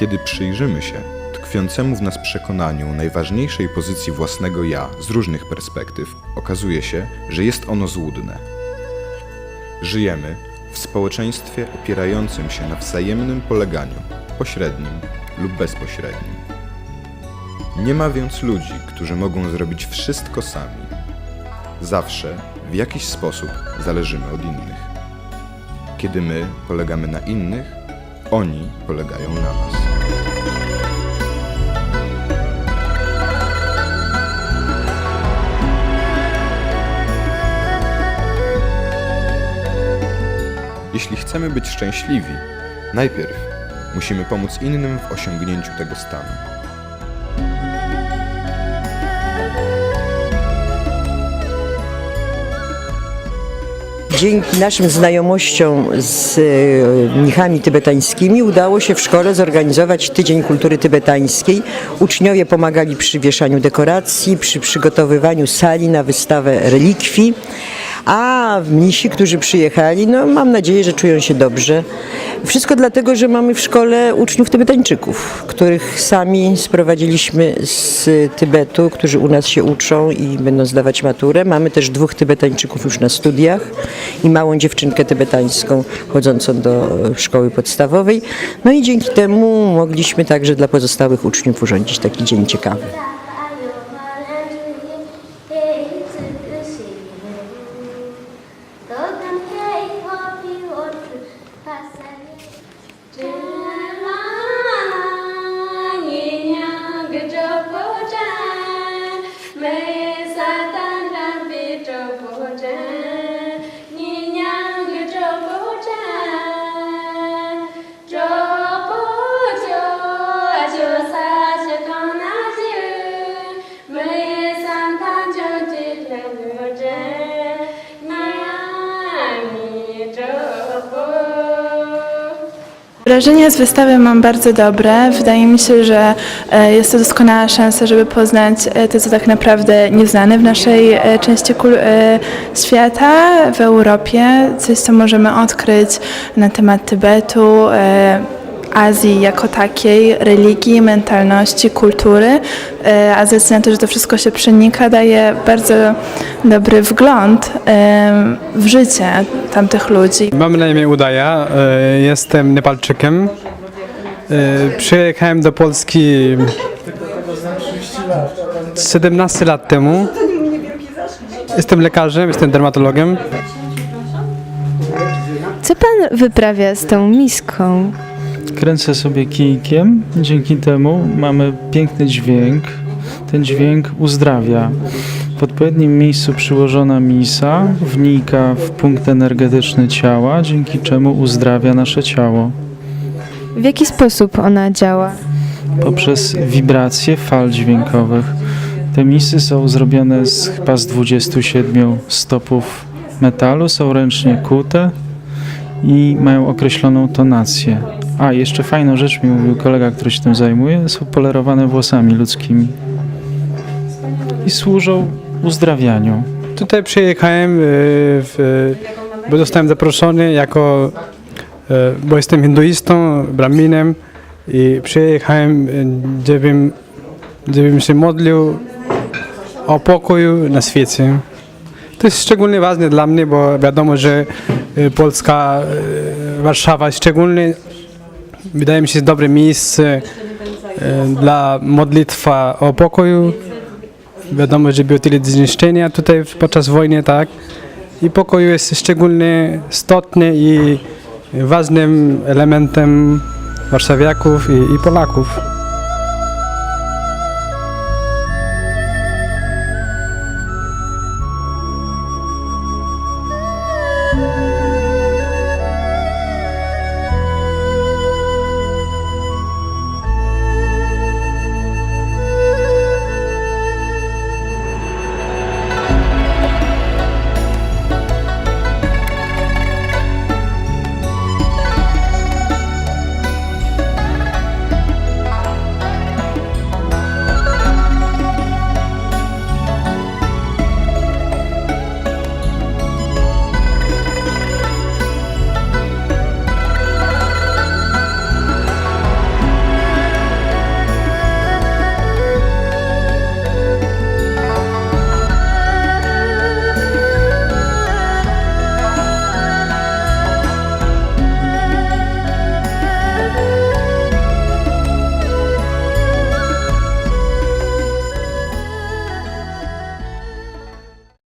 Kiedy przyjrzymy się tkwiącemu w nas przekonaniu najważniejszej pozycji własnego ja z różnych perspektyw, okazuje się, że jest ono złudne. Żyjemy w społeczeństwie opierającym się na wzajemnym poleganiu, pośrednim lub bezpośrednim. Nie ma więc ludzi, którzy mogą zrobić wszystko sami. Zawsze w jakiś sposób zależymy od innych. Kiedy my polegamy na innych, oni polegają na nas. Jeśli chcemy być szczęśliwi, najpierw musimy pomóc innym w osiągnięciu tego stanu. Dzięki naszym znajomościom z e, mnichami tybetańskimi udało się w szkole zorganizować Tydzień Kultury Tybetańskiej. Uczniowie pomagali przy wieszaniu dekoracji, przy przygotowywaniu sali na wystawę relikwii, a mnisi, którzy przyjechali, no mam nadzieję, że czują się dobrze. Wszystko dlatego, że mamy w szkole uczniów tybetańczyków, których sami sprowadziliśmy z Tybetu, którzy u nas się uczą i będą zdawać maturę. Mamy też dwóch Tybetańczyków już na studiach i małą dziewczynkę tybetańską chodzącą do szkoły podstawowej. No i dzięki temu mogliśmy także dla pozostałych uczniów urządzić taki dzień ciekawy. Santa Wrażenia z wystawy mam bardzo dobre. Wydaje mi się, że e, jest to doskonała szansa, żeby poznać e, to, co tak naprawdę nieznane w naszej e, części świata, w Europie. Coś, co możemy odkryć na temat Tybetu, Azji jako takiej, religii, mentalności, kultury, e, a ze względu na to, że to wszystko się przenika, daje bardzo dobry wgląd e, w życie tamtych ludzi. Mam na imię Udaja, e, jestem Nepalczykiem. Przyjechałem do Polski 17 lat temu. Jestem lekarzem, jestem dermatologiem. Co pan wyprawia z tą miską? Kręcę sobie kijkiem, dzięki temu mamy piękny dźwięk. Ten dźwięk uzdrawia. W odpowiednim miejscu przyłożona misa wnika w punkt energetyczny ciała, dzięki czemu uzdrawia nasze ciało. W jaki sposób ona działa? Poprzez wibracje fal dźwiękowych. Te misy są zrobione z chyba z 27 stopów metalu, są ręcznie kute i mają określoną tonację. A, jeszcze fajną rzecz mi mówił kolega, który się tym zajmuje, są polerowane włosami ludzkimi. I służą uzdrawianiu. Tutaj przyjechałem, e, w, bo zostałem zaproszony jako, e, bo jestem hinduistą, braminem i przyjechałem, e, żebym, żebym się modlił o pokoju na świecie. To jest szczególnie ważne dla mnie, bo wiadomo, że Polska, Warszawa szczególnie wydaje mi się dobre miejsce e, dla modlitwa o pokoju. Wiadomo, że było tyle zniszczenia tutaj podczas wojny, tak? I pokój jest szczególnie istotny i ważnym elementem warszawiaków i, i Polaków.